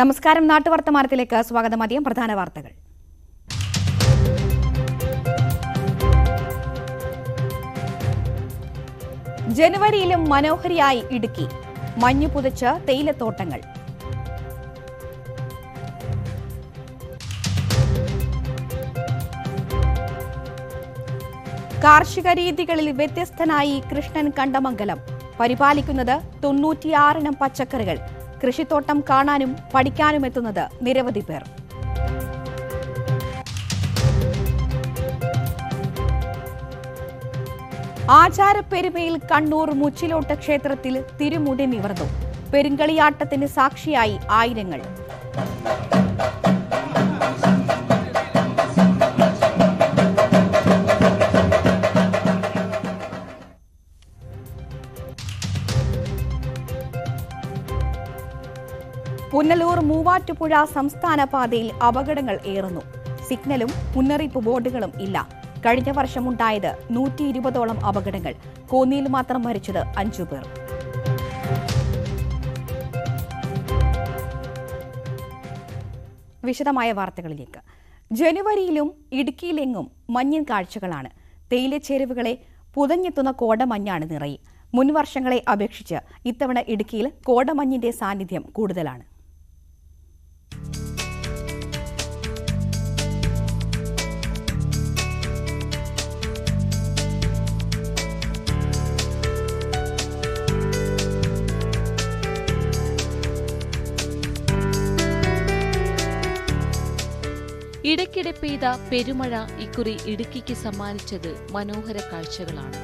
നമസ്കാരം. നാട്ടുവർത്തമാനത്തിലേക്ക് സ്വാഗതം. അധികം പ്രധാന വാർത്തകൾ. ജനുവരിയിലും മനോഹരിയായി ഇടുക്കി. മഞ്ഞു പുതച്ച് തേയിലത്തോട്ടങ്ങൾ. കാർഷിക രീതികളിൽ വ്യത്യസ്തനായി കൃഷ്ണൻ കണ്ടമംഗലം. പരിപാലിക്കുന്നത് തൊണ്ണൂറ്റിയാറിനം പച്ചക്കറികൾ. കൃഷിത്തോട്ടം കാണാനും പഠിക്കാനും എത്തുന്നത് നിരവധി പേർ. ആചാരപ്പെരുമയിൽ കണ്ണൂർ മുച്ചിലോട്ട് ക്ഷേത്രത്തിൽ തിരുമുടി നിവർന്നു. പെരുങ്കളിയാട്ടത്തിന് സാക്ഷിയായി ആയിരങ്ങൾ. പുനലൂർ മൂവാറ്റുപുഴ സംസ്ഥാന പാതയിൽ അപകടങ്ങൾ ഏറുന്നു. സിഗ്നലും മുന്നറിയിപ്പ് ബോർഡുകളും ഇല്ല. കഴിഞ്ഞ വർഷമുണ്ടായത് നൂറ്റി ഇരുപതോളം അപകടങ്ങൾ. കോന്നിയിൽ മാത്രം മരിച്ചത് അഞ്ചു പേർ. വിശദമായ വാർത്തകളിലേക്ക്. ജനുവരിയിലും ഇടുക്കിയിലെങ്ങും മഞ്ഞിൻ കാഴ്ചകളാണ്. തേയിലച്ചേരുവകളെ പുതഞ്ഞെത്തുന്ന കോടമഞ്ഞാണ് നിറയെ. മുൻവർഷങ്ങളെ അപേക്ഷിച്ച് ഇത്തവണ ഇടുക്കിയിൽ കോടമഞ്ഞിന്റെ സാന്നിധ്യം കൂടുതലാണ്. ഇടയ്ക്കിടെ പെയ്ത പെരുമഴ ഇക്കുറി ഇടുക്കിക്ക് സമ്മാനിച്ചത് മനോഹര കാഴ്ചകളാണ്.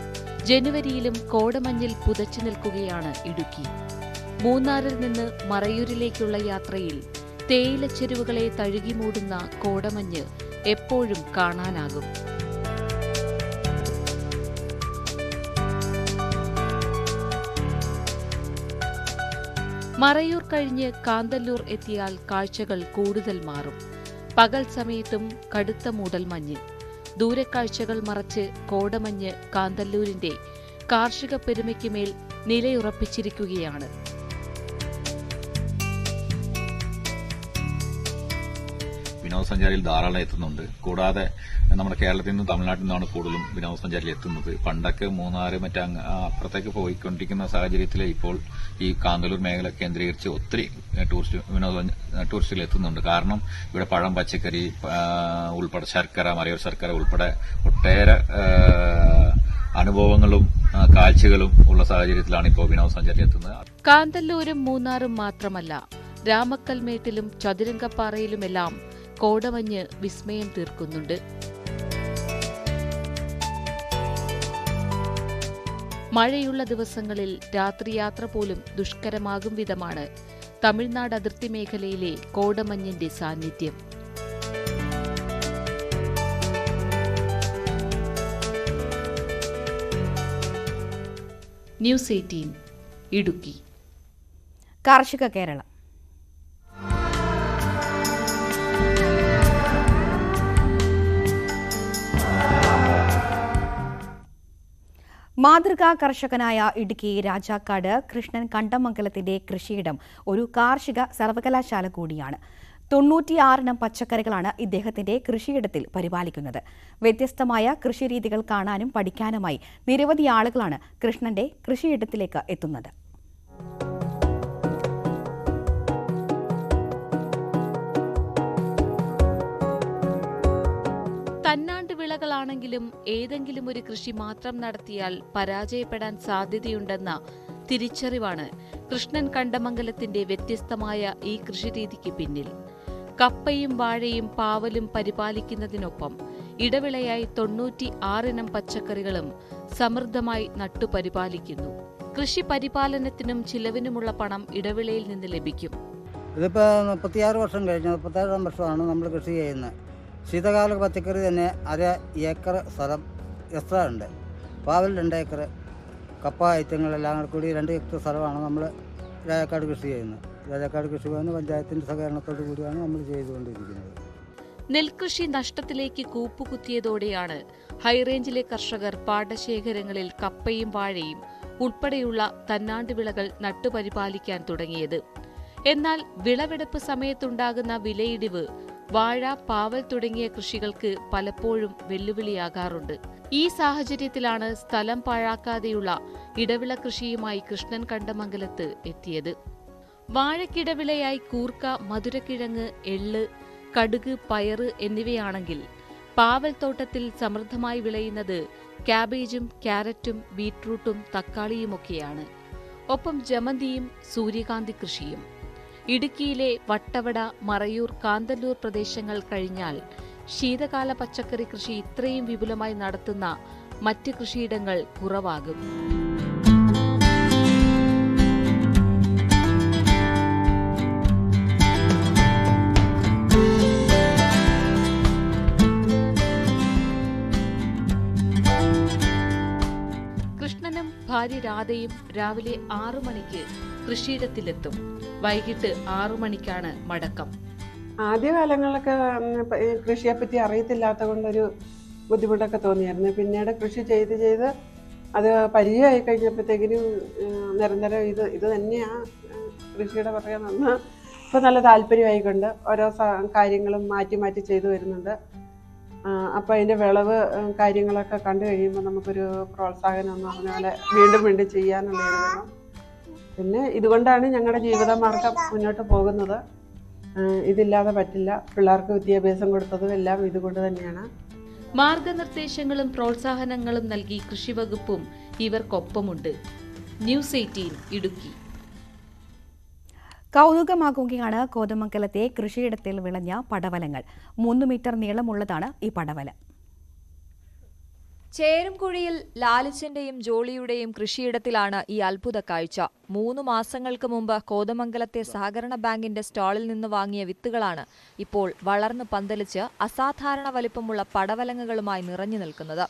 ജനുവരിയിലും കോടമഞ്ഞിൽ പുതച്ചു നിൽക്കുകയാണ് ഇടുക്കി. മൂന്നാറിൽ നിന്ന് മറയൂരിലേക്കുള്ള യാത്രയിൽ തേയിലച്ചെരുവുകളെ തഴുകി മൂടുന്ന കോടമഞ്ഞ് എപ്പോഴും കാണാനാകും. മറയൂർ കഴിഞ്ഞ് കാന്തല്ലൂർ എത്തിയാൽ കാഴ്ചകൾ കൂടുതൽ മാറും. പകൽ സമയത്തും കടുത്ത മൂടൽമഞ്ഞ് ദൂരക്കാഴ്ചകൾ മറച്ച് കോടമഞ്ഞ് കാന്തല്ലൂരിന്റെ കാർഷിക പെരുമയ്ക്കുമേൽ നിലയുറപ്പിച്ചിരിക്കുകയാണ്. വിനോദസഞ്ചാരികൾ ധാരാളം എത്തുന്നുണ്ട്. കൂടാതെ നമ്മുടെ കേരളത്തിൽ നിന്നും തമിഴ്നാട്ടിൽ നിന്നാണ് കൂടുതലും വിനോദസഞ്ചാരികൾ എത്തുന്നത്. പണ്ടൊക്കെ മൂന്നാറ് മറ്റേ അപ്പുറത്തേക്ക് പോയിക്കൊണ്ടിരിക്കുന്ന സാഹചര്യത്തിൽ ഇപ്പോൾ ഈ കാന്തല്ലൂർ മേഖല കേന്ദ്രീകരിച്ച് ഒത്തിരി ടൂറിസ്റ്റ് വിനോദ ടൂറിസ്റ്റുകൾ എത്തുന്നുണ്ട്. കാരണം ഇവിടെ പഴം പച്ചക്കറി ഉൾപ്പെടെ ശർക്കര മറിയൂർ ശർക്കര ഉൾപ്പെടെ ഒട്ടേറെ അനുഭവങ്ങളും കാഴ്ചകളും ഉള്ള സാഹചര്യത്തിലാണ് ഇപ്പോൾ വിനോദസഞ്ചാരി എത്തുന്നത്. കാന്തല്ലൂരും മൂന്നാറും മാത്രമല്ല രാമക്കൽമേട്ടിലും ചതുരംഗപ്പാറയിലുമെല്ലാം കോടമഞ്ഞ് വിസ്മയം തീർക്കുന്നുണ്ട്. മഴയുള്ള ദിവസങ്ങളിൽ രാത്രിയാത്ര പോലും ദുഷ്കരമാകും വിധമാണ് തമിഴ്നാട് അതിർത്തി മേഖലയിലെ കോടമഞ്ഞിന്റെ സാന്നിധ്യം. News eighteen Idukki. കാർഷിക കേരളം. മാതൃകാ കർഷകനായ ഇടുക്കി രാജാക്കാട് കൃഷ്ണൻ കണ്ടമംഗലത്തിന്റെ കൃഷിയിടം ഒരു കാർഷിക സർവകലാശാല കൂടിയാണ്. തൊണ്ണൂറ്റിയാറിനം പച്ചക്കറികളാണ് ഇദ്ദേഹത്തിന്റെ കൃഷിയിടത്തിൽ പരിപാലിക്കുന്നത്. വ്യത്യസ്തമായ കൃഷിരീതികൾ കാണാനും പഠിക്കാനുമായി നിരവധി ആളുകളാണ് കൃഷ്ണന്റെ കൃഷിയിടത്തിലേക്ക് എത്തുന്നത്. തന്നാണ്ട് വിളകളാണെങ്കിലും ഏതെങ്കിലും ഒരു കൃഷി മാത്രം നടത്തിയാൽ പരാജയപ്പെടാൻ സാധ്യതയുണ്ടെന്ന തിരിച്ചറിവാണ് കൃഷ്ണൻ കണ്ടമംഗലത്തിന്റെ വ്യത്യസ്തമായ ഈ കൃഷിരീതിക്ക് പിന്നിൽ. കപ്പയും വാഴയും പാവലും പരിപാലിക്കുന്നതിനൊപ്പം ഇടവിളയായി തൊണ്ണൂറ്റി ആറിനം പച്ചക്കറികളും സമൃദ്ധമായി നട്ടുപരിപാലിക്കുന്നു. കൃഷി പരിപാലനത്തിനും ചിലവിനുമുള്ള പണം ഇടവിളയിൽ നിന്ന് ലഭിക്കും. ഇതിപ്പോൾ മുപ്പത്തിയാറ് വർഷം കഴിഞ്ഞു. മുപ്പത്താറാം വർഷമാണ് നമ്മൾ കൃഷി ചെയ്യുന്നത്. ശീതകാല പച്ചക്കറി തന്നെ അര ഏക്കർ സ്ഥലം എക്സ്ട്രാ ഉണ്ട്. പാവൽ രണ്ട് ഏക്കർ കപ്പ ഐറ്റങ്ങളെല്ലാം കൂടി രണ്ട് ഏക്കർ സ്ഥലമാണ് നമ്മൾ രാജാക്കാട് കൃഷി ചെയ്യുന്നത്. രാജാക്കാട് കൃഷി ഭവൻ പഞ്ചായത്തിന്റെ സഹകരണത്തോടു കൂടിയാണ് നമ്മൾ ചെയ്തുകൊണ്ടിരിക്കുന്നത്. നെൽകൃഷി നഷ്ടത്തിലേക്ക് കൂപ്പുകുത്തിയതോടെയാണ് ഹൈറേഞ്ചിലെ കർഷകർ പാടശേഖരങ്ങളിൽ കപ്പയും വാഴയും ഉൾപ്പെടെയുള്ള തന്നാണ്ട് വിളകൾ നട്ടുപരിപാലിക്കാൻ തുടങ്ങിയത്. എന്നാൽ വിളവെടുപ്പ് സമയത്തുണ്ടാകുന്ന വിലയിടിവ് വാഴ പാവൽ തുടങ്ങിയ കൃഷികൾക്ക് പലപ്പോഴും വെല്ലുവിളിയാകാറുണ്ട്. ഈ സാഹചര്യത്തിലാണ് സ്ഥലം പാഴാക്കാതെയുള്ള ഇടവിള കൃഷിയുമായി കൃഷ്ണൻ കണ്ടമംഗലത്ത് എത്തിയത്. വാഴക്കിടവിളയായി കൂർക്ക മധുരക്കിഴങ്ങ് എള്ള് കടുക് പയറ് എന്നിവയാണെങ്കിൽ പാവൽ തോട്ടത്തിൽ സമൃദ്ധമായി വിളയുന്നത് ക്യാബേജും ക്യാരറ്റും ബീറ്റ്റൂട്ടും തക്കാളിയുമൊക്കെയാണ്. ഒപ്പം ജമന്തിയും സൂര്യകാന്തി കൃഷിയും. ഇടുക്കിയിലെ വട്ടവട മറയൂർ കാന്തല്ലൂർ പ്രദേശങ്ങൾ കഴിഞ്ഞാൽ ശീതകാല പച്ചക്കറി കൃഷി ഇത്രയും വിപുലമായി നടത്തുന്ന മറ്റ് കൃഷിയിടങ്ങൾ കുറവാകും. കൃഷ്ണനും ഭാര്യ രാധയും രാവിലെ ആറു മണിക്ക് കൃഷിയിടത്തിലെത്തും. വൈകിട്ട് ആറു മണിക്കാണ് മടക്കം. ആദ്യകാലങ്ങളിലൊക്കെ കൃഷിയെപ്പറ്റി അറിയത്തില്ലാത്ത കൊണ്ടൊരു ബുദ്ധിമുട്ടൊക്കെ തോന്നിയായിരുന്നു. പിന്നീട് കൃഷി ചെയ്ത് ചെയ്ത് അത് പരിചയമായി കഴിഞ്ഞപ്പോഴത്തേക്കിനും നിരന്തരം ഇത് ഇത് തന്നെയാണ് കൃഷിയുടെ പുറകെ നിന്ന് ഇപ്പോൾ നല്ല താല്പര്യമായിക്കൊണ്ട് ഓരോ കാര്യങ്ങളും മാറ്റി മാറ്റി ചെയ്തു വരുന്നുണ്ട്. അപ്പോൾ അതിന്റെ വിളവ് കാര്യങ്ങളൊക്കെ കണ്ടു കഴിയുമ്പോൾ നമുക്കൊരു പ്രോത്സാഹനം പറഞ്ഞാൽ വീണ്ടും വീണ്ടും ചെയ്യാനുള്ള ഒരു. പിന്നെ ഇതുകൊണ്ടാണ് ഞങ്ങളുടെ ജീവിതമാർഗം മുന്നോട്ട് പോകുന്നത്. ഇതില്ലാതെ പറ്റില്ല. പിള്ളേർക്ക് വിദ്യാഭ്യാസം കൊടുത്തതും എല്ലാം ഇതുകൊണ്ട് തന്നെയാണ്. മാർഗനിർദ്ദേശങ്ങളും പ്രോത്സാഹനങ്ങളും നൽകി കൃഷി വകുപ്പും ഇവർക്കൊപ്പമുണ്ട്. News eighteen Idukki. കൗതുകമാക്കുകയാണ് കോതമംഗലത്തെ കൃഷിയിടത്തിൽ വിളഞ്ഞ പടവലങ്ങൾ. മൂന്ന് മീറ്റർ നീളമുള്ളതാണ് ഈ പടവലം. ചേരുംകുഴിയിൽ ലാലിച്ചന്റെയും ജോളിയുടെയും കൃഷിയിടത്തിലാണ് ഈ അത്ഭുത കാഴ്ച. മൂന്ന് മാസങ്ങൾക്ക് മുമ്പ് കോതമംഗലത്തെ സഹകരണ ബാങ്കിന്റെ സ്റ്റാളിൽ നിന്ന് വാങ്ങിയ വിത്തുകളാണ് ഇപ്പോൾ വളർന്ന് പന്തലിച്ച് അസാധാരണ വലിപ്പമുള്ള പടവലങ്ങകളുമായി നിറഞ്ഞു നിൽക്കുന്നത്.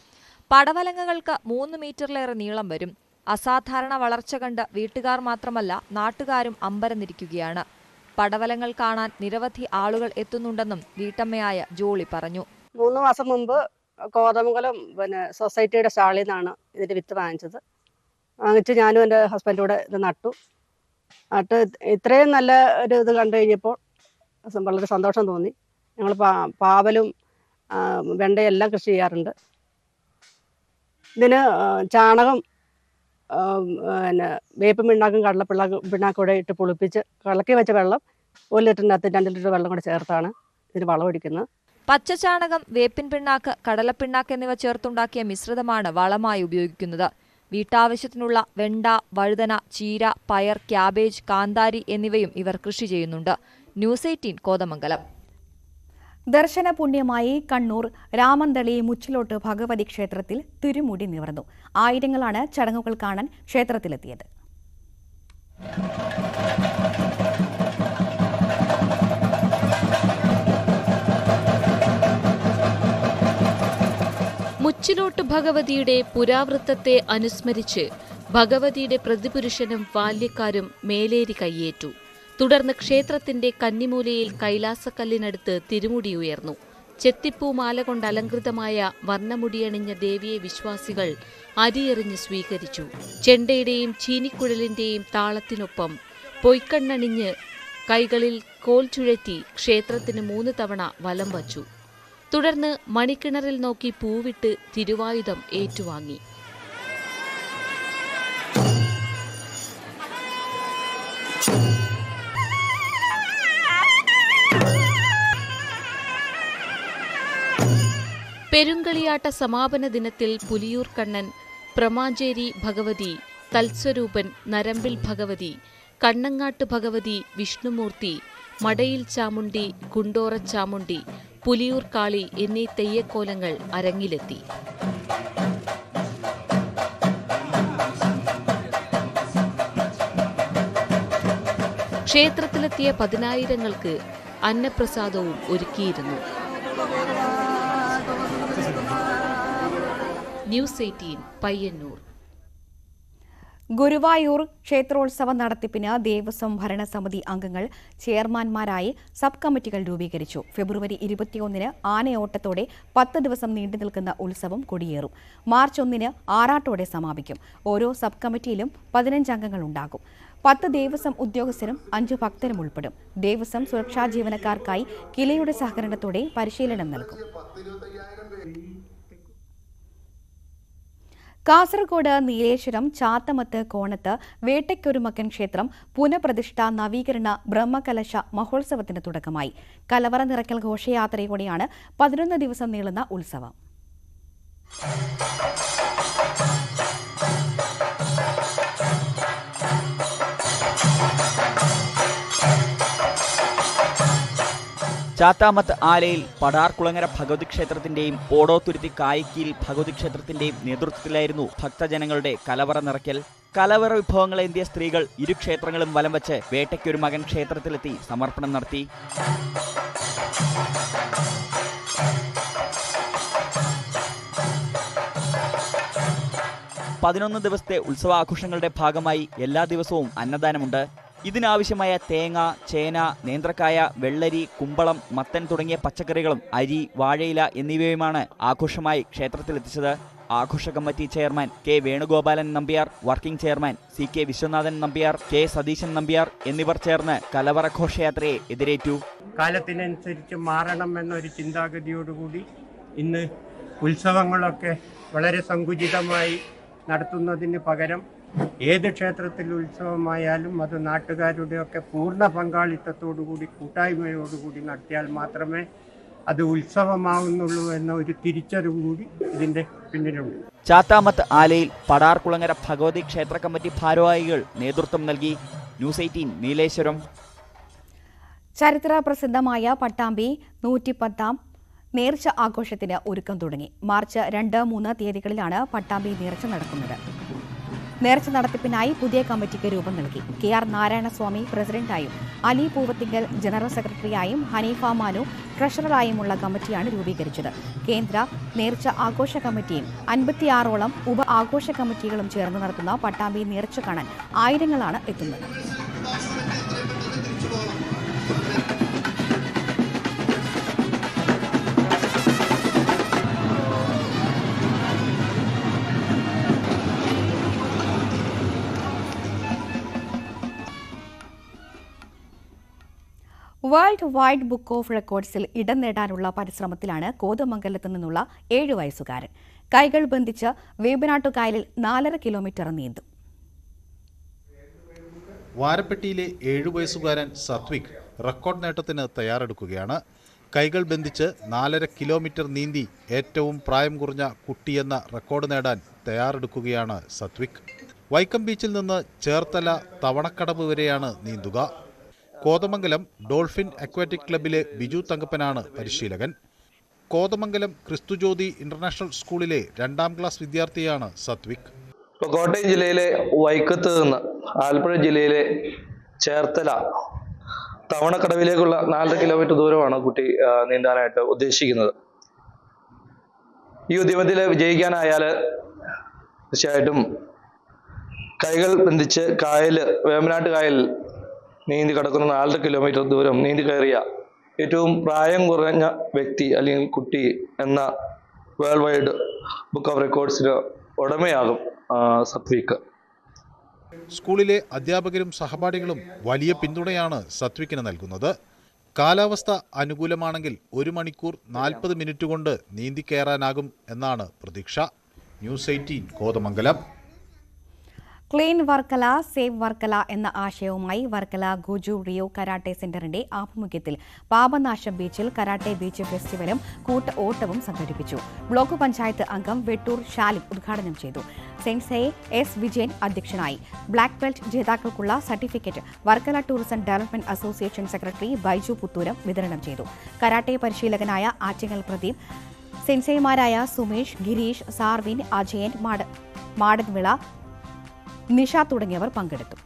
പടവലങ്ങകൾക്ക് മൂന്ന് മീറ്ററിലേറെ നീളം വരും. അസാധാരണ വളർച്ച കണ്ട് വീട്ടുകാർ മാത്രമല്ല നാട്ടുകാരും അമ്പരന്നിരിക്കുകയാണ്. പടവലങ്ങൾ കാണാൻ നിരവധി ആളുകൾ എത്തുന്നുണ്ടെന്നും വീട്ടമ്മയായ ജോളി പറഞ്ഞു. മൂന്ന് മാസം മുമ്പ് കോതമംഗലം പിന്നെ സൊസൈറ്റിയുടെ സ്റ്റാളിൽ നിന്നാണ് ഇതിന്റെ വിത്ത് വാങ്ങിച്ചത്. വാങ്ങിച്ച് ഞാനും എന്റെ ഹസ്ബൻഡും കൂടെ ഇത് നട്ടു. നട്ട് ഇത്രയും നല്ല ഒരു ഇത് കണ്ടു കഴിഞ്ഞപ്പോൾ വളരെ സന്തോഷം തോന്നി. ഞങ്ങൾ പാ പാവലും വെണ്ടയെല്ലാം കൃഷി ചെയ്യാറുണ്ട്. ഇതിന് ചാണകം പിന്നെ വേപ്പ് പിണ്ണാക്കും കടല പിള്ളാക്കും പിണ്ണാക്കും കൂടെ ഇട്ട് പുളിപ്പിച്ച് കലക്കി വെച്ച വെള്ളം ഒരു ലിറ്ററിനകത്ത് രണ്ട് ലിറ്റർ വെള്ളം കൂടെ ചേർത്താണ് ഇതിന് വളമൊടിക്കുന്നത് പച്ചച്ചാണകം വേപ്പിൻ പിണ്ണാക്ക് കടലപ്പിണ്ണാക്ക് എന്നിവ ചേർത്തുണ്ടാക്കിയ മിശ്രിതമാണ് വളമായി ഉപയോഗിക്കുന്നത്. വീട്ടാവശ്യത്തിനുള്ള വെണ്ട വഴുതന ചീര പയർ ക്യാബേജ് കാന്താരി എന്നിവയും ഇവർ കൃഷി ചെയ്യുന്നുണ്ട്. News eighteen Kothamangalam. ദർശന പുണ്യമായി കണ്ണൂർ രാമന്തളി മുച്ചിലോട്ട് ഭഗവതി ക്ഷേത്രത്തിൽ തിരുമുടി നിവർന്നു. ആയിരങ്ങളാണ് ചടങ്ങുകൾ കാണാൻ ക്ഷേത്രത്തിലെത്തിയത്. മുച്ചിലോട്ട് ഭഗവതിയുടെ പുരാവൃത്തത്തെ അനുസ്മരിച്ച് ഭഗവതിയുടെ പ്രതിപുരുഷനും ബാല്യക്കാരും മേലേരി കയ്യേറ്റു. തുടർന്ന് ക്ഷേത്രത്തിന്റെ കന്നിമൂലയിൽ കൈലാസക്കല്ലിനടുത്ത് തിരുമുടി ഉയർന്നു. ചെത്തിപ്പൂമാല കൊണ്ട് അലങ്കൃതമായ വർണമുടിയണിഞ്ഞ ദേവിയെ വിശ്വാസികൾ അരിയെറിഞ്ഞ് സ്വീകരിച്ചു. ചെണ്ടയുടെയും ചീനിക്കുഴലിന്റെയും താളത്തിനൊപ്പം പൊയ്ക്കണ്ണണിഞ്ഞ് കൈകളിൽ കോൽ ചുഴറ്റി ക്ഷേത്രത്തിന് മൂന്ന് തവണ വലം വച്ചു. തുടർന്ന് മണിക്കിണറിൽ നോക്കി പൂവിട്ട് തിരുവായുധം ഏറ്റുവാങ്ങി. പെരുങ്കളിയാട്ട സമാപന ദിനത്തിൽ പുലിയൂർ കണ്ണൻ പ്രമാഞ്ചേരി ഭഗവതി തത്സ്വരൂപൻ നരമ്പിൽ ഭഗവതി കണ്ണങ്ങാട്ട് ഭഗവതി വിഷ്ണുമൂർത്തി മടയിൽ ചാമുണ്ടി ഗുണ്ടോറ ചാമുണ്ടി പുലിയൂർ കാളി എന്നീ തെയ്യക്കോലങ്ങൾ അരങ്ങിലെത്തി. ക്ഷേത്രത്തിലെത്തിയ പതിനായിരങ്ങൾക്ക് അന്നപ്രസാദവും ഒരുക്കിയിരുന്നു. News eighteen Payyanur. ഗുരുവായൂർ ക്ഷേത്രോത്സവ നടത്തിപ്പിന് ദേവസ്വം ഭരണസമിതി അംഗങ്ങൾ ചെയർമാൻമാരായി സബ് കമ്മിറ്റികൾ രൂപീകരിച്ചു. ഫെബ്രുവരി ഇരുപത്തിയൊന്നിന് ആനയോട്ടത്തോടെ പത്ത് ദിവസം നീണ്ടു നിൽക്കുന്ന ഉത്സവം കൊടിയേറും. മാർച്ച് ഒന്നിന് ആറാട്ടോടെ സമാപിക്കും. ഓരോ സബ് കമ്മിറ്റിയിലും പതിനഞ്ച് അംഗങ്ങൾ ഉണ്ടാകും. പത്ത് ദേവസ്വം ഉദ്യോഗസ്ഥരും അഞ്ച് ഭക്തരും ഉൾപ്പെടും. ദേവസ്വം സുരക്ഷാ ജീവനക്കാർക്കായി കിലയുടെ സഹകരണത്തോടെ പരിശീലനം നൽകും. കാസർഗോഡ് നീലേശ്വരം ചാത്തമത്ത് കോണത്ത് വേട്ടയ്ക്കൊരുമക്കൻ ക്ഷേത്രം പുനഃപ്രതിഷ്ഠ നവീകരണ ബ്രഹ്മകലശ മഹോത്സവത്തിന് തുടക്കമായി. കലവറ നിറയ്ക്കൽ ഘോഷയാത്രയോടെയാണ് പതിനൊന്ന് ദിവസം നീളുന്ന ഉത്സവം. ചാത്താമത്ത് ആലയിൽ പടാർകുളങ്ങര ഭഗവതി ക്ഷേത്രത്തിന്റെയും ഓടോത്തുരുത്തി കായിക്കീൽ ഭഗവതി ക്ഷേത്രത്തിന്റെയും നേതൃത്വത്തിലായിരുന്നു ഭക്തജനങ്ങളുടെ കലവറ നിറയ്ക്കൽ. കലവറ വിഭവങ്ങളേന്തിയ സ്ത്രീകൾ ഇരു ക്ഷേത്രങ്ങളും വലം വച്ച് വേട്ടയ്ക്കൊരു മകൻ ക്ഷേത്രത്തിലെത്തി സമർപ്പണം നടത്തി. പതിനൊന്ന് ദിവസത്തെ ഉത്സവാഘോഷങ്ങളുടെ ഭാഗമായി എല്ലാ ദിവസവും അന്നദാനമുണ്ട്. ഇതിനാവശ്യമായ തേങ്ങ ചേന നേന്ത്രക്കായ വെള്ളരി കുമ്പളം മത്തൻ തുടങ്ങിയ പച്ചക്കറികളും അരി വാഴയില എന്നിവയുമാണ് ആഘോഷമായി ക്ഷേത്രത്തിലെത്തിച്ചത്. ആഘോഷ committee chairman K Venugopalan Nambiar working chairman C K Viswanathan Nambiar K Satheesan Nambiar എന്നിവർ ചേർന്ന് കലവറ ഘോഷയാത്രയെ എതിരേറ്റു. കാലത്തിനനുസരിച്ച് മാറണം എന്നൊരു ചിന്താഗതിയോടുകൂടി ഇന്ന് ഉത്സവങ്ങളൊക്കെ വളരെ സങ്കുചിതമായി നടത്തുന്നതിന് പകരം ഏത് ക്ഷേത്രത്തിൽ ഉത്സവമായാലും അത് നാട്ടുകാരുടെയൊക്കെ പൂർണ പങ്കാളിത്തത്തോടുകൂടി കൂട്ടായ്മയോടുകൂടി നടത്തിയാൽ മാത്രമേ അത് ഉത്സവമാകുന്നുള്ളൂ എന്ന ഒരു തിരിച്ചറിവ് കൂടി ഇതിന്റെ പിന്നിലുണ്ട്. ചാത്താമത്ത് ആലയിൽ പടാർകുളങ്ങര ഭഗവതി ക്ഷേത്ര കമ്മിറ്റി ഭാരവാഹികൾ നേതൃത്വം നൽകി. News eighteen Nileshwaram. ചരിത്ര പ്രസിദ്ധമായ പട്ടാമ്പി നൂറ്റിപ്പത്താം നേർച്ച ആഘോഷത്തിന് ഒരുക്കം തുടങ്ങി. മാർച്ച് രണ്ട് മൂന്ന് തീയതികളിലാണ് പട്ടാമ്പി നേർച്ച നടക്കുന്നത്. നേർച്ച നടത്തിപ്പിനായി പുതിയ കമ്മിറ്റിക്ക് രൂപം നൽകി. കെ ആർ നാരായണസ്വാമി പ്രസിഡന്റായും അലി പൂവത്തിങ്കൽ ജനറൽ സെക്രട്ടറിയായും ഹനീഫ മാനു ട്രഷററായുമുള്ള കമ്മിറ്റിയാണ് രൂപീകരിച്ചത്. കേന്ദ്ര നേർച്ച ആഘോഷ കമ്മിറ്റിയും അൻപത്തിയാറോളം ഉപ ആഘോഷ കമ്മിറ്റികളും ചേർന്ന് നടത്തുന്ന പട്ടാമ്പി നേർച്ച കാണാൻ ആയിരങ്ങളാണ് എത്തുന്നത്. വേൾഡ് വൈഡ് ബുക്ക് ഓഫ് റെക്കോർഡ്സിൽ ഇടം നേടാനുള്ള പരിശ്രമത്തിലാണ് കോതമംഗലത്ത് നിന്നുള്ള ഏഴ് വയസ്സുകാരൻ. കൈകൾ ബന്ധിച്ച് വേമ്പനാട്ടുകായലിൽ നാലര കിലോമീറ്റർ നീന്തും. വാരപ്പെട്ടിയിലെ ഏഴു വയസ്സുകാരൻ സത്വിക് റെക്കോർഡ് നേട്ടത്തിന് തയ്യാറെടുക്കുകയാണ്. കൈകൾ ബന്ധിച്ച് നാലര കിലോമീറ്റർ നീന്തി ഏറ്റവും പ്രായം കുറഞ്ഞ കുട്ടിയെന്ന റെക്കോർഡ് നേടാൻ തയ്യാറെടുക്കുകയാണ് സത്വിക്. വൈക്കം ബീച്ചിൽ നിന്ന് ചേർത്തല തവണക്കടവ് വരെയാണ് നീന്തുക. കോതമംഗലം ഡോൾഫിൻ അക്വാറ്റിക് ക്ലബിലെ ബിജു തങ്കപ്പനാണ് പരിശീലകൻ. കോതമംഗലം ക്രിസ്തുജ്യോതി ഇന്റർനാഷണൽ സ്കൂളിലെ രണ്ടാം ക്ലാസ് വിദ്യാർത്ഥിയാണ് സത്വിക്. കോട്ടയം ജില്ലയിലെ വൈക്കത്ത് നിന്ന് ആലപ്പുഴ ജില്ലയിലെ ചേർത്തല തവണക്കടവിലേക്കുള്ള നാലര കിലോമീറ്റർ ദൂരമാണ് കുട്ടി നീന്താനായിട്ട് ഉദ്ദേശിക്കുന്നത്. ഈ ഉദ്യമത്തിൽ വിജയിക്കാനായാൽ തീർച്ചയായിട്ടും കൈകൾ ബന്ധിച്ച് കായൽ വേമ്പനാട്ട് കായൽ നീന്തി കിടക്കുന്ന നാലര കിലോമീറ്റർ ദൂരം നീന്തി കയറിയ ഏറ്റവും പ്രായം കുറഞ്ഞ വ്യക്തി അല്ലെങ്കിൽ കുട്ടി എന്ന വേൾഡ് വൈഡ് ബുക്ക് ഓഫ് റെക്കോർഡ്സിന് ഉടമയാകും സത്വിക്ക് സത്വിക് സ്കൂളിലെ അധ്യാപകരും സഹപാഠികളും വലിയ പിന്തുണയാണ് സത്വിക്കിന് നൽകുന്നത്. കാലാവസ്ഥ അനുകൂലമാണെങ്കിൽ ഒരു മണിക്കൂർ നാൽപ്പത് മിനിറ്റ് കൊണ്ട് നീന്തി കയറാനാകും എന്നാണ് പ്രതീക്ഷ. News eighteen Kothamangalam. Clean Varkala save Varkala എന്ന ആശയവുമായി വർക്കല ഗുജു റിയോ കരാട്ടെ സെന്ററിന്റെ ആഭിമുഖ്യത്തിൽ പാപനാശം ബീച്ചിൽ കരാട്ടെ ബീച്ച് ഫെസ്റ്റിവലും കൂട്ട ഓട്ടവും സംഘടിപ്പിച്ചു. ബ്ലോക്ക് പഞ്ചായത്ത് അംഗം വെട്ടൂർ ഷാലിം ഉദ്ഘാടനം ചെയ്തു. സെൻസെ എസ് വിജയൻ അധ്യക്ഷനായി. Black belt ജേതാക്കൾക്കുള്ള certificate Varkala tourism development association secretary Baiju Puthooram വിതരണം ചെയ്തു. കരാട്ടെ പരിശീലകനായ ആറ്റിങ്ങൽ പ്രദീപ് സെൻസൈമാരായ സുമേഷ് ഗിരീഷ് സാർവിൻ അജയൻ മാട മാടൻവിള നിഷ തുടങ്ങിയവർ പങ്കെടുത്തു.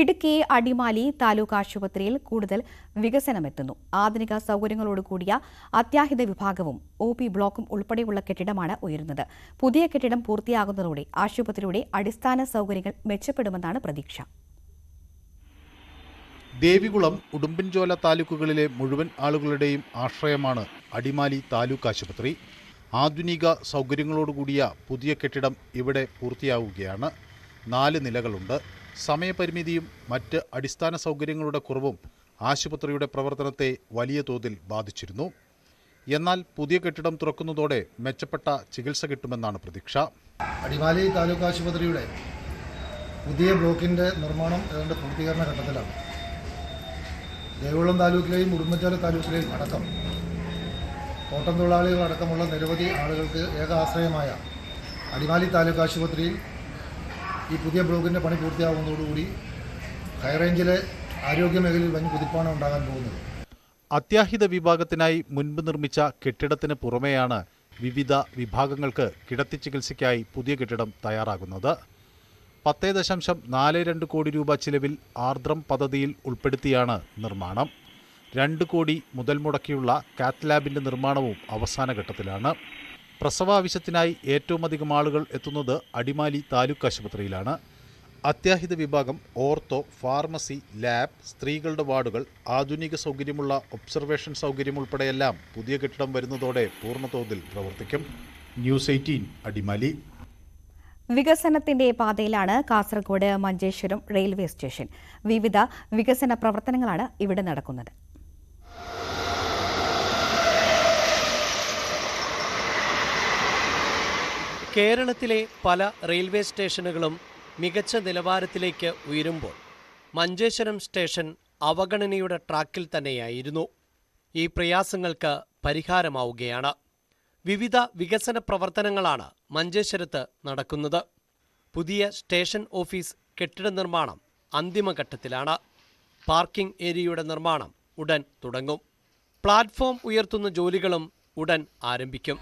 ഇടുക്കി അടിമാലി താലൂക്ക് ആശുപത്രിയിൽ കൂടുതൽ വികസനമെത്തുന്നു. ആധുനിക സൗകര്യങ്ങളോട് കൂടിയ അത്യാഹിത വിഭാഗവും ഒ പി ബ്ലോക്കും ഉൾപ്പെടെയുള്ള കെട്ടിടമാണ് ഉയരുന്നത്. പുതിയ കെട്ടിടം പൂർത്തിയാകുന്നതോടെ ആശുപത്രിയുടെ അടിസ്ഥാന സൗകര്യങ്ങൾ മെച്ചപ്പെടുമെന്നാണ് പ്രതീക്ഷ. ദേവികുളം ഉടുമ്പൻചോല താലൂക്കുകളിലെ മുഴുവൻ ആളുകളുടെയും ആശ്രയമാണ് അടിമാലി താലൂക്ക് ആശുപത്രി. ആധുനിക സൗകര്യങ്ങളോടുകൂടിയ പുതിയ കെട്ടിടം ഇവിടെ പൂർത്തിയാവുകയാണ്. നാല് നിലകളുണ്ട്. സമയപരിമിതിയും മറ്റ് അടിസ്ഥാന സൗകര്യങ്ങളുടെ കുറവും ആശുപത്രിയുടെ പ്രവർത്തനത്തെ വലിയ തോതിൽ ബാധിച്ചിരുന്നു. എന്നാൽ പുതിയ കെട്ടിടം തുറക്കുന്നതോടെ മെച്ചപ്പെട്ട ചികിത്സ കിട്ടുമെന്നാണ് പ്രതീക്ഷ. അടിമാലി താലൂക്ക് ആശുപത്രിയുടെ പുതിയ ബ്ലോക്കിന്റെ നിർമ്മാണം ഏതാണ്ട് പൂർത്തീകരണ ഘട്ടത്തിലാണ്. ദേവികുളം താലൂക്കിലെയും ഉടുമ്പൻചോല താലൂക്കിലെയും അടക്കം തോട്ടം തൊഴിലാളികൾ അടക്കമുള്ള നിരവധി ആളുകൾക്ക് ഏക ആശ്രയമായ അടിമാലി താലൂക്ക് ആശുപത്രിയിൽ ഈ പുതിയ ബ്ലോക്കിന്റെ പണി പൂർത്തിയാകുന്നതോടുകൂടി ഹൈറേഞ്ചിലെ ആരോഗ്യ മേഖലയിൽ വൻ കുതിപ്പാണ് ഉണ്ടാകാൻ പോകുന്നത്. അത്യാഹിത വിഭാഗത്തിനായി മുൻപ് നിർമ്മിച്ച കെട്ടിടത്തിന് പുറമെയാണ് വിവിധ വിഭാഗങ്ങൾക്ക് കിടത്തി ചികിത്സയ്ക്കായി പുതിയ കെട്ടിടം തയ്യാറാകുന്നത്. പത്തേ ദശാംശം നാല് രണ്ട് കോടി രൂപ ചിലവിൽ ആർദ്രം പദ്ധതിയിൽ ഉൾപ്പെടുത്തിയാണ് നിർമ്മാണം. രണ്ട് കോടി മുതൽ മുടക്കിയുള്ള കാത്ത് ലാബിന്റെ നിർമ്മാണവും അവസാന ഘട്ടത്തിലാണ്. പ്രസവാവശ്യത്തിനായി ഏറ്റവും അധികം ആളുകൾ എത്തുന്നത് അടിമാലി താലൂക്ക് ആശുപത്രിയിലാണ്. അത്യാഹിത വിഭാഗം ഓർത്തോ ഫാർമസി ലാബ് സ്ത്രീകളുടെ വാർഡുകൾ ആധുനിക സൗകര്യമുള്ള ഒബ്സർവേഷൻ സൗകര്യം ഉൾപ്പെടെയെല്ലാം പുതിയ കെട്ടിടം വരുന്നതോടെ പൂർണതോതിൽ പ്രവർത്തിക്കും. News eighteen Adimali. വികസനത്തിന്റെ പാതയിലാണ് കാസർഗോഡ് മഞ്ചേശ്വരം റെയിൽവേ സ്റ്റേഷൻ. വിവിധ വികസന പ്രവർത്തനങ്ങളാണ് ഇവിടെ നടക്കുന്നത്. കേരളത്തിലെ പല റെയിൽവേ സ്റ്റേഷനുകളും മികച്ച നിലവാരത്തിലേക്ക് ഉയരുമ്പോൾ മഞ്ചേശ്വരം സ്റ്റേഷൻ അവഗണനയുടെ ട്രാക്കിൽ തന്നെയായിരുന്നു. ഈ പ്രയാസങ്ങൾക്ക് പരിഹാരമാവുകയാണ്. വിവിധ വികസന പ്രവർത്തനങ്ങളാണ് മഞ്ചേശ്വരത്ത് നടക്കുന്നത്. പുതിയ സ്റ്റേഷൻ ഓഫീസ് കെട്ടിട നിർമ്മാണം അന്തിമഘട്ടത്തിലാണ് പാർക്കിംഗ് ഏരിയയുടെ നിർമ്മാണം ഉടൻ തുടങ്ങും. പ്ലാറ്റ്ഫോം ഉയർത്തുന്ന ജോലികളും ഉടൻ ആരംഭിക്കും.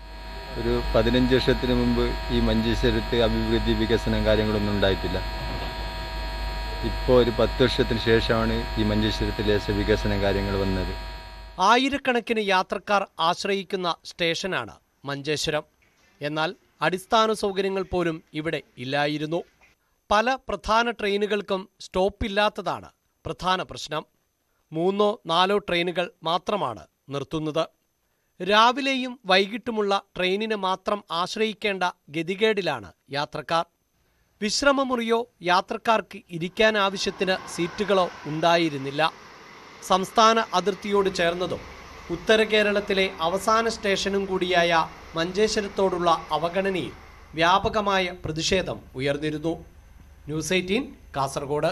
ഒരു പതിനഞ്ച് വർഷത്തിന് മുമ്പ് ഈ മഞ്ചേശ്വരത്ത് അഭിവൃദ്ധി വികസനം കാര്യങ്ങളൊന്നും ഉണ്ടായിട്ടില്ല. ഇപ്പോൾ ഒരു പത്ത് വർഷത്തിന് ശേഷമാണ് ഈ മഞ്ചേശ്വരത്തിലെ വികസന കാര്യങ്ങൾ വന്നത്. ആയിരക്കണക്കിന് യാത്രക്കാർ ആശ്രയിക്കുന്ന സ്റ്റേഷനാണ് മഞ്ചേശ്വരം. എന്നാൽ അടിസ്ഥാന സൗകര്യങ്ങൾ പോലും ഇവിടെ ഇല്ലായിരുന്നു. പല പ്രധാന ട്രെയിനുകൾക്കും സ്റ്റോപ്പില്ലാത്തതാണ് പ്രധാന പ്രശ്നം. മൂന്നോ നാലോ ട്രെയിനുകൾ മാത്രമാണ് നിർത്തുന്നത്. രാവിലെയും വൈകിട്ടുമുള്ള ട്രെയിനിനെ മാത്രം ആശ്രയിക്കേണ്ട ഗതികേടിലാണ് യാത്രക്കാർ. വിശ്രമമുറിയോ യാത്രക്കാർക്ക് ഇരിക്കാൻ ആവശ്യത്തിന് സീറ്റുകളോ ഉണ്ടായിരുന്നില്ല. സംസ്ഥാന അതിർത്തിയോട് ചേർന്നതും ഉത്തര കേരളത്തിലെ അവസാന സ്റ്റേഷനും കൂടിയായ മഞ്ചേശ്വരത്തോടുള്ള അവഗണനയിൽ വ്യാപകമായ പ്രതിഷേധം ഉയർന്നിരുന്നു. News eighteen Kasaragod.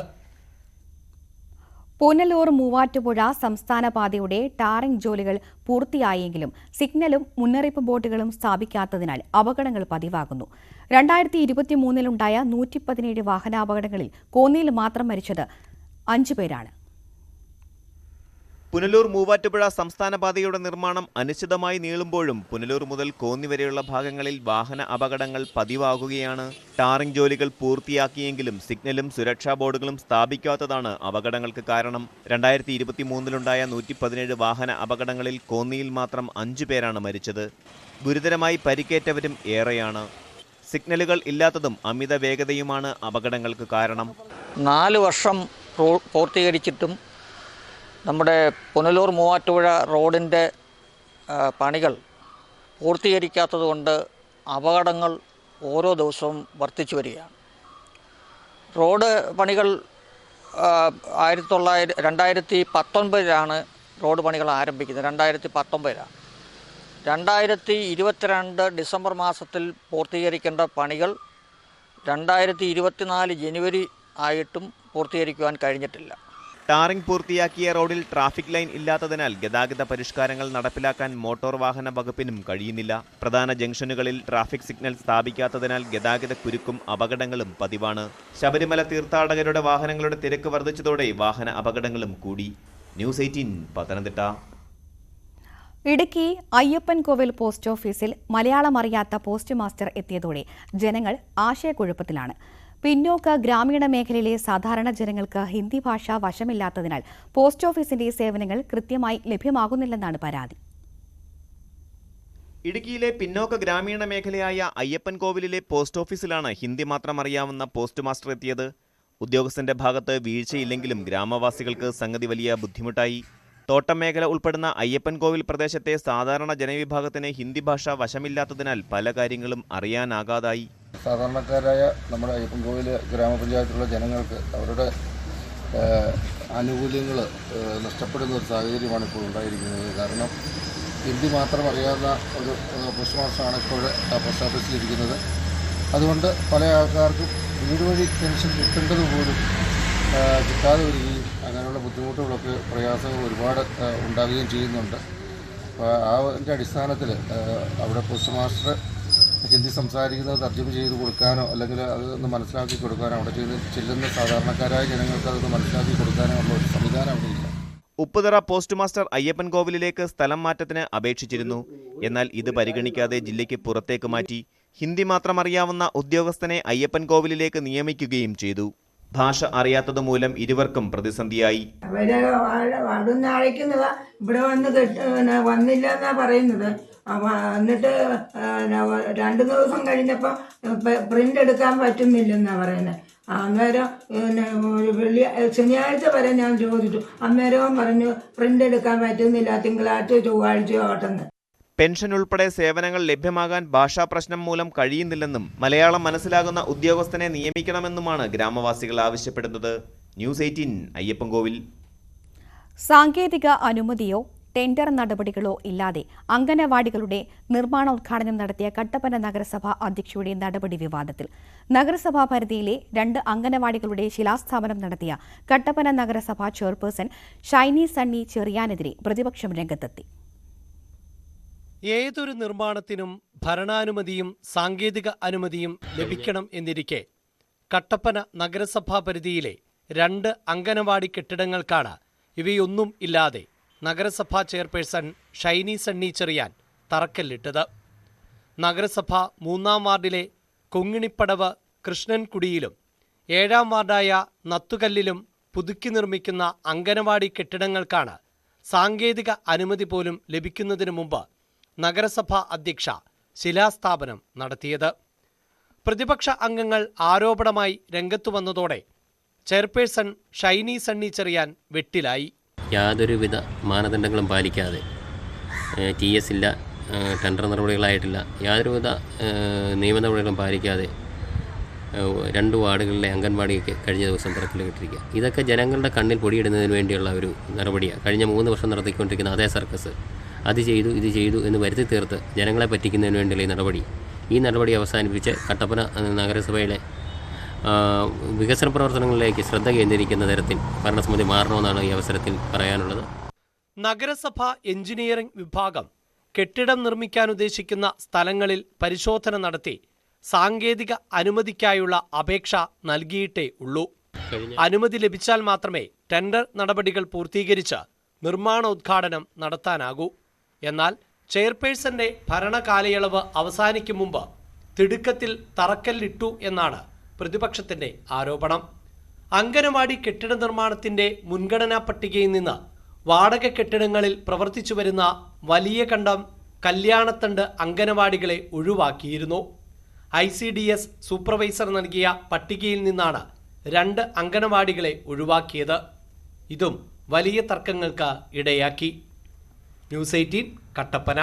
Punalur Muvattupuzha സംസ്ഥാന പാതയുടെ ടാറിംഗ് ജോലികൾ പൂർത്തിയായെങ്കിലും സിഗ്നലും മുന്നറിയിപ്പ് ബോട്ടുകളും സ്ഥാപിക്കാത്തതിനാൽ അപകടങ്ങൾ പതിവാകുന്നു. രണ്ടായിരത്തി ഇരുപത്തിമൂന്നിലുണ്ടായ നൂറ്റി പതിനേഴ് വാഹനാപകടങ്ങളിൽ കോന്നിയിൽ മാത്രം മരിച്ചത് അഞ്ചു പേരാണ്. പുനലൂർ മൂവാറ്റുപുഴ സംസ്ഥാന പാതയുടെ നിർമ്മാണം അനിശ്ചിതമായി നീളുമ്പോഴും പുനലൂർ മുതൽ കോന്നി വരെയുള്ള ഭാഗങ്ങളിൽ വാഹന അപകടങ്ങൾ പതിവാകുകയാണ്. ടാറിംഗ് ജോലികൾ പൂർത്തിയാക്കിയെങ്കിലും സിഗ്നലും സുരക്ഷാ ബോർഡുകളും സ്ഥാപിക്കാത്തതാണ് അപകടങ്ങൾക്ക് കാരണം. രണ്ടായിരത്തി ഇരുപത്തി മൂന്നിലുണ്ടായ നൂറ്റി പതിനേഴ് വാഹന അപകടങ്ങളിൽ കോന്നിയിൽ മാത്രം അഞ്ചു പേരാണ് മരിച്ചത്. ഗുരുതരമായി പരിക്കേറ്റവരും ഏറെയാണ്. സിഗ്നലുകൾ ഇല്ലാത്തതും അമിത വേഗതയുമാണ് അപകടങ്ങൾക്ക് കാരണം. നാല് വർഷം പൂർത്തീകരിച്ചിട്ടും നമ്മുടെ പുനലൂർ മൂവാറ്റുപുഴ റോഡിന്റെ പണികൾ പൂർത്തീകരിക്കാത്തതുകൊണ്ട് അപകടങ്ങൾ ഓരോ ദിവസവും വർദ്ധിച്ചു വരികയാണ്. റോഡ് പണികൾ ആയിരത്തി തൊള്ളായിരം രണ്ടായിരത്തി പത്തൊൻപതിലാണ് റോഡ് പണികൾ ആരംഭിക്കുന്നത്. രണ്ടായിരത്തി പത്തൊമ്പതിലാണ് രണ്ടായിരത്തി ഇരുപത്തിരണ്ട് ഡിസംബർ മാസത്തിൽ പൂർത്തീകരിക്കേണ്ട പണികൾ രണ്ടായിരത്തി ഇരുപത്തിനാല് ജനുവരി ആയിട്ടും പൂർത്തീകരിക്കുവാൻ കഴിഞ്ഞിട്ടില്ല. ടാറിംഗ് പൂർത്തിയാക്കിയ റോഡിൽ ട്രാഫിക് ലൈൻ ഇല്ലാത്തതിനാൽ ഗതാഗത പരിഷ്കാരങ്ങൾ നടപ്പിലാക്കാൻ മോട്ടോർ വാഹന വകുപ്പിനും കഴിയുന്നില്ല. പ്രധാന ജംഗ്ഷനുകളിൽ ട്രാഫിക് സിഗ്നൽ സ്ഥാപിക്കാത്തതിനാൽ ഗതാഗത കുരുക്കും അപകടങ്ങളും പതിവാണ്. ശബരിമല തീർത്ഥാടകരുടെ വാഹനങ്ങളുടെ തിരക്ക് വർദ്ധിച്ചതോടെ വാഹന അപകടങ്ങളും കൂടി. News eighteen Pathanamthitta. Idukki Ayyappan Kovil post ഓഫീസിൽ മലയാളം അറിയാത്ത പോസ്റ്റ് മാസ്റ്റർ എത്തിയതോടെ ജനങ്ങൾ ആശയക്കുഴപ്പത്തിലാണ്. പിന്നോക്ക ഗ്രാമീണ മേഖലയിലെ സാധാരണ ജനങ്ങൾക്ക് ഹിന്ദി ഭാഷ വശമില്ലാത്തതിനാൽ പോസ്റ്റ് ഓഫീസിന്റെ സേവനങ്ങൾ കൃത്യമായി ലഭ്യമാകുന്നില്ലെന്നാണ് പരാതി. ഇടുക്കിയിലെ പിന്നോക്ക ഗ്രാമീണ മേഖലയായ അയ്യപ്പൻ കോവിലിലെ പോസ്റ്റ് ഓഫീസിലാണ് ഹിന്ദി മാത്രം അറിയാവുന്ന പോസ്റ്റ് മാസ്റ്റർ എത്തിയത്. ഉദ്യോഗസ്ഥന്റെ ഭാഗത്ത് വീഴ്ചയില്ലെങ്കിലും ഗ്രാമവാസികൾക്ക് സംഗതി വലിയ ബുദ്ധിമുട്ടായി. തോട്ടം മേഖല ഉൾപ്പെടുന്ന അയ്യപ്പൻകോവിൽ പ്രദേശത്തെ സാധാരണ ജനവിഭാഗത്തിന് ഹിന്ദി ഭാഷ വശമില്ലാത്തതിനാൽ പല കാര്യങ്ങളും അറിയാനാകാതായി. സാധാരണക്കാരായ നമ്മുടെ അയ്യപ്പൻകോവിൽ ഗ്രാമപഞ്ചായത്തിലുള്ള ജനങ്ങൾക്ക് അവരുടെ ആനുകൂല്യങ്ങൾ നഷ്ടപ്പെടുന്ന ഒരു സാഹചര്യമാണ് ഇപ്പോൾ ഉണ്ടായിരിക്കുന്നത്. കാരണം ഹിന്ദി മാത്രം അറിയാവുന്ന ഒരു മാസ്റ്ററാണ് ഇപ്പോൾ പോസ്റ്റ് ഓഫീസിലിരിക്കുന്നത് അതുകൊണ്ട് പല ആൾക്കാർക്കും വീട് വഴി പെൻഷൻ കിട്ടേണ്ടത് പോലും കിട്ടാതെ വരികയും അങ്ങനെയുള്ള ബുദ്ധിമുട്ടുകളൊക്കെ പ്രയാസങ്ങൾ ഒരുപാട് ഉണ്ടാകുകയും ചെയ്യുന്നുണ്ട്. അപ്പോൾ അതിന്റെ അടിസ്ഥാനത്തിൽ അവിടെ പോസ്റ്റ് മാസ്റ്റർ ഹിന്ദി സംസാരിക്കുന്നത് തർജമ ചെയ്ത് കൊടുക്കാനോ അല്ലെങ്കിൽ അതൊന്ന് മനസ്സിലാക്കി കൊടുക്കാനോ അവിടെ ചെയ്ത് ചെല്ലുന്ന സാധാരണക്കാരായ ജനങ്ങൾക്ക് അതൊന്ന് മനസ്സിലാക്കി കൊടുക്കാനോ ഉള്ള ഒരു സംവിധാനം അവിടെ ഇല്ല. ഉപ്പുതറ പോസ്റ്റ് മാസ്റ്റർ അയ്യപ്പൻ കോവിലിലേക്ക് സ്ഥലം മാറ്റത്തിന് അപേക്ഷിച്ചിരുന്നു. എന്നാൽ ഇത് പരിഗണിക്കാതെ ജില്ലയ്ക്ക് പുറത്തേക്ക് മാറ്റി ഹിന്ദി മാത്രം അറിയാവുന്ന ഉദ്യോഗസ്ഥനെ അയ്യപ്പൻ കോവിലിലേക്ക് നിയമിക്കുകയും ചെയ്തു. ഭാഷ അറിയാത്തതുമൂലം ഇരുവർക്കും പ്രതിസന്ധിയായി. അവർ ഇവിടെ വന്നില്ല എന്നാ പറയുന്നത്. അപ്പൊ എന്നിട്ട് രണ്ടു ദിവസം കഴിഞ്ഞപ്പോൾ പ്രിന്റ് എടുക്കാൻ പറ്റുന്നില്ലെന്നാണ് പറയുന്നത് അന്നേരം പിന്നെ വെള്ളി ശനിയാഴ്ച വരെ ഞാൻ ചോദിച്ചു. അന്നേരവും പറഞ്ഞു പ്രിന്റ് എടുക്കാൻ പറ്റുന്നില്ല തിങ്കളാഴ്ച ചൊവ്വാഴ്ചയോ ഓട്ടെന്ന് പെൻഷൻ ഉൾപ്പെടെ സേവനങ്ങൾ ലഭ്യമാകാൻ ഭാഷാ പ്രശ്നം മൂലം കഴിയുന്നില്ലെന്നും മലയാളം മനസ്സിലാകുന്ന ഉദ്യോഗസ്ഥനെ നിയമിക്കണമെന്നുമാണ് ഗ്രാമവാസികൾ ആവശ്യപ്പെടുന്നത്. News eighteen Ayyappankovil. സാങ്കേതിക അനുമതിയോ ടെൻഡർ നടപടികളോ ഇല്ലാതെ അംഗനവാടികളുടെ നിർമ്മാണോദ്ഘാടനം നടത്തിയ കട്ടപ്പന നഗരസഭ അധ്യക്ഷയുടെ നടപടി വിവാദത്തിൽ. നഗരസഭാ പരിധിയിലെ രണ്ട് അംഗനവാടികളുടെ ശിലാസ്ഥാപനം നടത്തിയ കട്ടപ്പന നഗരസഭാ ചെയർപേഴ്സൺ ഷൈനി സണ്ണി ചെറിയാനെതിരെ പ്രതിപക്ഷം രംഗത്തെത്തി. ഏതൊരു നിർമ്മാണത്തിനും ഭരണാനുമതിയും സാങ്കേതിക അനുമതിയും ലഭിക്കണം എന്നിരിക്കെ കട്ടപ്പന നഗരസഭാ പരിധിയിലെ രണ്ട് അംഗനവാടി കെട്ടിടങ്ങൾക്കാണ് ഇവയൊന്നും ഇല്ലാതെ നഗരസഭാ ചെയർപേഴ്സൺ ഷൈനി സണ്ണി ചെറിയാൻ തറക്കല്ലിട്ടത്. നഗരസഭ മൂന്നാം വാർഡിലെ കൊങ്ങിണിപ്പടവ് കൃഷ്ണൻകുടിയിലും ഏഴാം വാർഡായ നത്തുകല്ലിലും പുതുക്കി നിർമ്മിക്കുന്ന അംഗനവാടി കെട്ടിടങ്ങൾക്കാണ് സാങ്കേതിക അനുമതി പോലും ലഭിക്കുന്നതിന് മുമ്പ് നഗരസഭാ അധ്യക്ഷ ശിലാസ്ഥാപനം നടത്തിയത്. പ്രതിപക്ഷ അംഗങ്ങൾ ആരോപണമായി രംഗത്തു വന്നതോടെ ചെയർപേഴ്സൺ ഷൈനി സണ്ണി ചെറിയാൻ വെട്ടിലായി. യാതൊരുവിധ മാനദണ്ഡങ്ങളും പാലിക്കാതെ ടി എസ് ഇല്ല ടെൻഡർ നടപടികളായിട്ടില്ല യാതൊരുവിധ നിയമ നടപടികളും പാലിക്കാതെ രണ്ട് വാർഡുകളിലെ അംഗൻവാടിയൊക്കെ കഴിഞ്ഞ ദിവസം തിരക്കിലിട്ടിരിക്കുക ഇതൊക്കെ ജനങ്ങളുടെ കണ്ണിൽ പൊടിയിടുന്നതിന് വേണ്ടിയുള്ള ഒരു നടപടിയാണ് കഴിഞ്ഞ മൂന്ന് വർഷം നടത്തിക്കൊണ്ടിരിക്കുന്ന അതേ സർക്കസ്. അത് ചെയ്തു ഇത് ചെയ്തു എന്ന് വരുത്തി തീർത്ത് ജനങ്ങളെ പറ്റിക്കുന്നതിന് വേണ്ടിയുള്ള ഈ നടപടി. ഈ നടപടി അവസാനിപ്പിച്ച് കട്ടപ്പന നഗരസഭയിലെ വികസന പ്രവർത്തനങ്ങളിലേക്ക് ശ്രദ്ധ കേന്ദ്രീകരിക്കുന്ന തരത്തിൽ ഭരണസമിതി മാറണമെന്നാണ് ഈ അവസരത്തിൽ പറയാനുള്ളത്. നഗരസഭ എഞ്ചിനീയറിംഗ് വിഭാഗം കെട്ടിടം നിർമ്മിക്കാൻ ഉദ്ദേശിക്കുന്ന സ്ഥലങ്ങളിൽ പരിശോധന നടത്തി സാങ്കേതിക അനുമതിക്കായുള്ള അപേക്ഷ നൽകിയിട്ടേ ഉള്ളൂ. അനുമതി ലഭിച്ചാൽ മാത്രമേ ടെൻഡർ നടപടികൾ പൂർത്തീകരിച്ച് നിർമ്മാണോദ്ഘാടനം നടത്താനാകൂ. എന്നാൽ ചെയർപേഴ്സന്റെ ഭരണകാലയളവ് അവസാനിക്കും മുമ്പ് തിടുക്കത്തിൽ തറക്കല്ലിട്ടു എന്നാണ് പ്രതിപക്ഷത്തിന്റെ ആരോപണം. അങ്കനവാടി കെട്ടിട നിർമ്മാണത്തിന്റെ മുൻഗണനാ പട്ടികയിൽ നിന്ന് വാടക കെട്ടിടങ്ങളിൽ പ്രവർത്തിച്ചു വരുന്ന വലിയ കണ്ടം കല്യാണത്തണ്ട് അങ്കനവാടികളെ ഒഴിവാക്കിയിരുന്നു. I C D S supervisor നൽകിയ പട്ടികയിൽ നിന്നാണ് രണ്ട് അങ്കനവാടികളെ ഒഴിവാക്കിയത്. ഇതും വലിയ തർക്കങ്ങൾക്ക് ഇടയാക്കി. News eighteen Kattappana.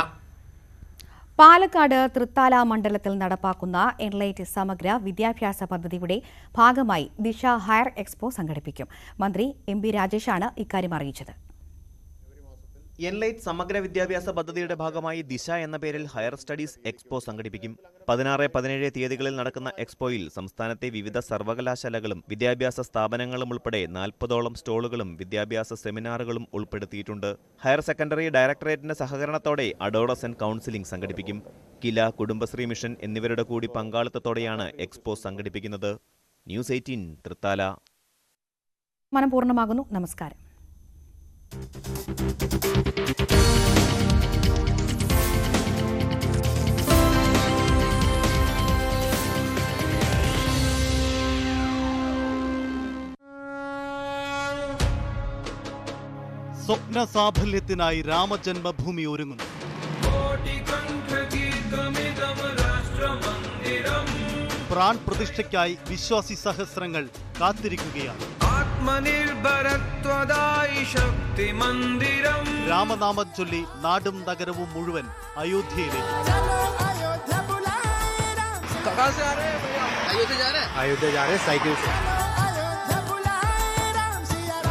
Palakkad Thrithala മണ്ഡലത്തിൽ നടപ്പാക്കുന്ന എൻലൈറ്റ് സമഗ്ര വിദ്യാഭ്യാസ പദ്ധതിയുടെ ഭാഗമായി ദിശ ഹയർ എക്സ്പോ സംഘടിപ്പിക്കും. മന്ത്രി എം പി രാജേഷാണ് ഇക്കാര്യം അറിയിച്ചത്. എൻലൈറ്റ് സമഗ്ര വിദ്യാഭ്യാസ പദ്ധതിയുടെ ഭാഗമായി ദിശ എന്ന പേരിൽ ഹയർ സ്റ്റഡീസ് എക്സ്പോ സംഘടിപ്പിക്കും. പതിനാറ് പതിനേഴ് തീയതികളിൽ നടക്കുന്ന എക്സ്പോയിൽ സംസ്ഥാനത്തെ വിവിധ സർവകലാശാലകളും വിദ്യാഭ്യാസ സ്ഥാപനങ്ങളും ഉൾപ്പെടെ നാൽപ്പതോളം സ്റ്റോളുകളും വിദ്യാഭ്യാസ സെമിനാറുകളും ഉൾപ്പെടുത്തിയിട്ടുണ്ട്. ഹയർ സെക്കൻഡറി ഡയറക്ടറേറ്റിന്റെ സഹകരണത്തോടെ അഡോളസെന്റ് കൗൺസിലിംഗ് സംഘടിപ്പിക്കും. കില കുടുംബശ്രീ മിഷൻ എന്നിവരുടെ കൂടി പങ്കാളിത്തത്തോടെയാണ് എക്സ്പോ സംഘടിപ്പിക്കുന്നത്. News eighteen Thrithala. മനം പൂർണമാകുന്നു. നമസ്കാരം. സ്വപ്ന സാഫല്യത്തിനായി രാമജന്മഭൂമി ഒരുങ്ങുന്നു. പ്രാൺ പ്രതിഷ്ഠയ്ക്കായി വിശ്വാസി സഹസ്രങ്ങൾ കാത്തിരിക്കുകയാണ്. രാമനാമം ചൊല്ലി നാടും നഗരവും മുഴുവൻ അയോധ്യയിലേക്ക്. അയോധ്യ സൈക്കിൾ.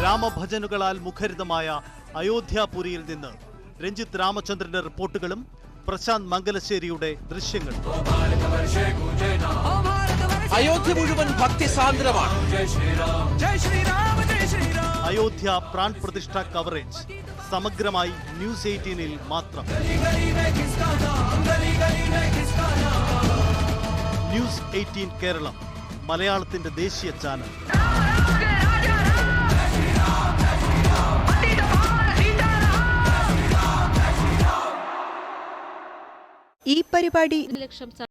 രാമഭജനുകളാൽ മുഖരിതമായ അയോധ്യാപുരിയിൽ നിന്ന് രഞ്ജിത്ത് രാമചന്ദ്രന്റെ റിപ്പോർട്ടുകളും പ്രശാന്ത് മംഗലശ്ശേരിയുടെ ദൃശ്യങ്ങളും. അയോധ്യ മുഴുവൻ ഭക്തിസാന്ദ്രമാണ്. അയോധ്യ പ്രാൺ പ്രതിഷ്ഠ കവറേജ് സമഗ്രമായി ന്യൂസ് എയ്റ്റീനിൽ മാത്രം. ന്യൂസ് എയ്റ്റീൻ കേരളം മലയാളത്തിന്റെ ദേശീയ ചാനൽ. ഈ പരിപാടി ലക്ഷം